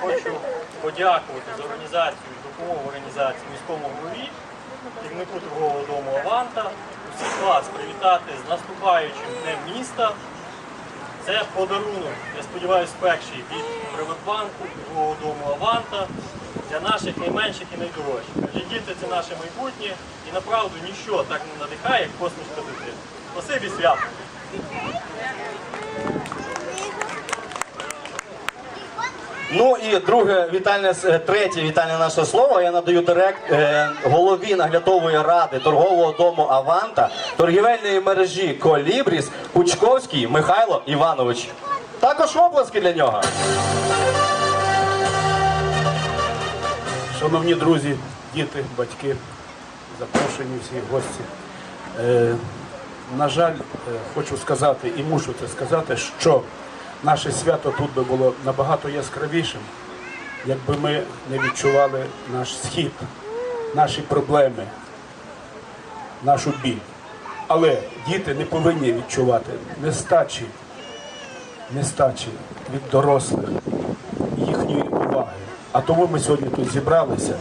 Хочу подякувати за організацію, допомогу організації міському голові, керівнику торгового дому Аванта, усіх вас привітати з наступаючим днем міста. Це подарунок, я сподіваюся, перший від Приватбанку, торгового дому Аванта для наших найменших і найдорожчих. Адже діти це наше майбутнє і направду ніщо так не надихає, як посмішка дитини. Спасибі свято! Ну і друге вітальне е, третє вітальне наше слово я надаю директ е, голові наглядової ради торгового дому Аванта торгівельної мережі Колібріс Пучковський Михайло Іванович. Також оплески для нього. Шановні друзі, діти, батьки, запрошені всі гості. Е, на жаль, хочу сказати і мушу це сказати, що наше свято тут би було набагато яскравішим, якби ми не відчували наш схід, наші проблеми, нашу біль. Але діти не повинні відчувати нестачі, нестачі від дорослих їхньої уваги. А тому ми сьогодні тут зібралися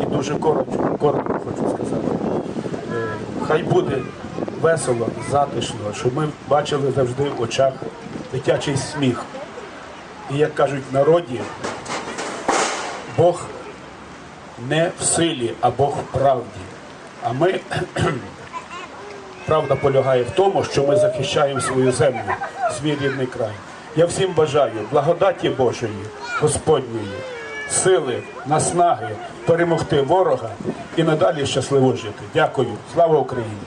і дуже коротко, коротко хочу сказати. Е, Хай буде весело, затишно, щоб ми бачили завжди в очах дитячий сміх. І як кажуть народі, Бог не в силі, а Бог в правді. А ми Правда полягає в тому, що ми захищаємо свою землю, свій рідний край. Я всім бажаю благодаті Божої, Господньої, сили, наснаги перемогти ворога і надалі щасливо жити. Дякую. Слава Україні!